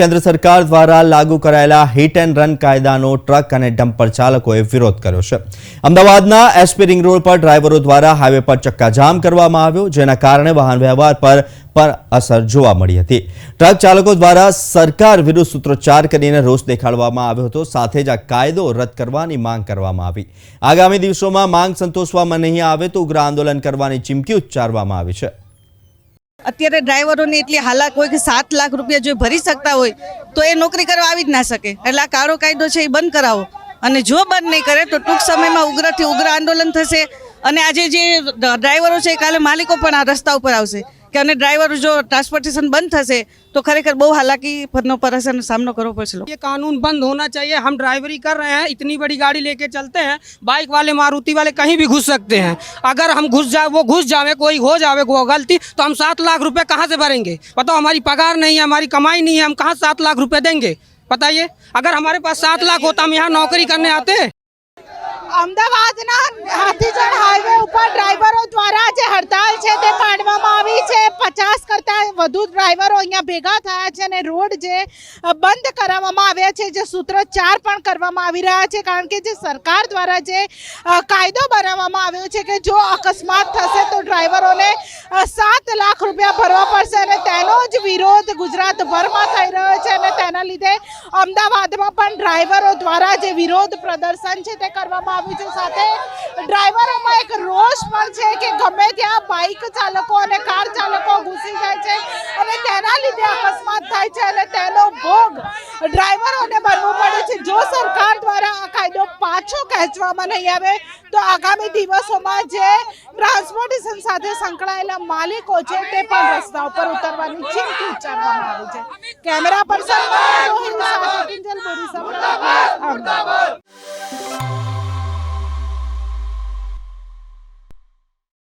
કેન્દ્ર સરકાર દ્વારા લાગુ કરાયેલા હિટ એન્ડ રન કાયદાનો ટ્રક અને ડમ્પર ચાલકોએ વિરોધ કર્યો છે. અમદાવાદના એસપી રિંગ રોડ પર ડ્રાઈવરો દ્વારા હાઈવે પર ચક્કાજામ કરવામાં આવ્યો, જેના કારણે વાહન વ્યવહાર પર પણ અસર જોવા મળી હતી. ટ્રક ચાલકો દ્વારા સરકાર વિરુદ્ધ સૂત્રોચ્ચાર કરીને રોષ દેખાડવામાં આવ્યો હતો, સાથે જ આ કાયદો રદ કરવાની માંગ કરવામાં આવી. આગામી દિવસોમાં માંગ સંતોષવામાં નહીં આવે તો ઉગ્ર આંદોલન કરવાની ચીમકી ઉચ્ચારવામાં આવી છે. અત્યારે ડ્રાઈવરોને એટલી હાલાક હોય કે સાત લાખ રૂપિયા જો ભરી શકતા હોય, તો એ નોકરી કરવા આવી જ ના શકે. એટલે આ કાળો કાયદો છે એ બંધ કરાવો. અને જો બંધ નહીં કરે, તો ટૂંક સમયમાં ઉગ્રથી ઉગ્ર આંદોલન થશે. અને આજે જે ડ્રાઈવરો છે કાલે માલિકો પણ આ રસ્તા ઉપર આવશે. કે અને ડ્રાઈવરો જો ટ્રાન્સપોર્ટેશન બંધ થશે તો ખરેખર બહુ હાલાકી પરનો પરેશાનનો સામનો કરવો પડશે ये कानून बंद होना चाहिए हम ड्राइवरी कर रहे हैं इतनी बड़ी गाड़ी लेके चलते हैं बाइक वाले मारुति वाले कहीं भी घुस सकते हैं अगर हम घुस जाए वो घुस जावे कोई हो जावे वो गलती तो हम सात लाख रुपए कहाँ से भरेंगे बताओ हमारी पगार नहीं है हमारी कमाई नहीं है हम कहाँ सात लाख रुपए देंगे बताइए अगर हमारे पास सात लाख होता हम यहाँ नौकरी करने आते અમદાવાદના હાથીજણ હાઈવે ઉપર ડ્રાઈવરો દ્વારા જે વધુ ડ્રાઈવરો અહીંયા ભેગા થયા છે અને રોડ જે બંધ કરાવવામાં આવ્યા છે, જે સૂત્રોચ્ચાર પણ કરવામાં આવી રહ્યા છે, કારણ કે જે સરકાર દ્વારા જે કાયદો બનાવવામાં આવ્યો છે કે જો અકસ્માત થશે તો ડ્રાઈવરોને સાત લાખ રૂપિયા ભરવા પડશે અને તેનો જ વિરોધ ગુજરાતભરમાં થઈ રહ્યો છે અને તેના લીધે અમદાવાદમાં પણ ડ્રાઈવરો દ્વારા જે વિરોધ પ્રદર્શન છે તે કરવામાં આવ્યું છે. સાથે ડ્રાઈવરોમાં એક રોષ પણ છે કે ગમે ત્યાં બાઇક ચાલકો અને કાર ચાલકો ઘૂસી જાય છે અને તેના લીધે અકસ્માત થાય છે અને તેનો ભોગ ડ્રાઈવરોને ભરવો પડે છે. જો સરકાર દ્વારા આ કાયદો પાછો ખેંચવામાં નહીં આવે, તો આગામી દિવસોમાં જે ટ્રાન્સપોર્ટેશન સાથે સંકળાયેલા માલિકો છે તે પણ રસ્તા ઉપર ઉતરવાની ચીમકી ઉચ્ચારવામાં આવી છે. Camera person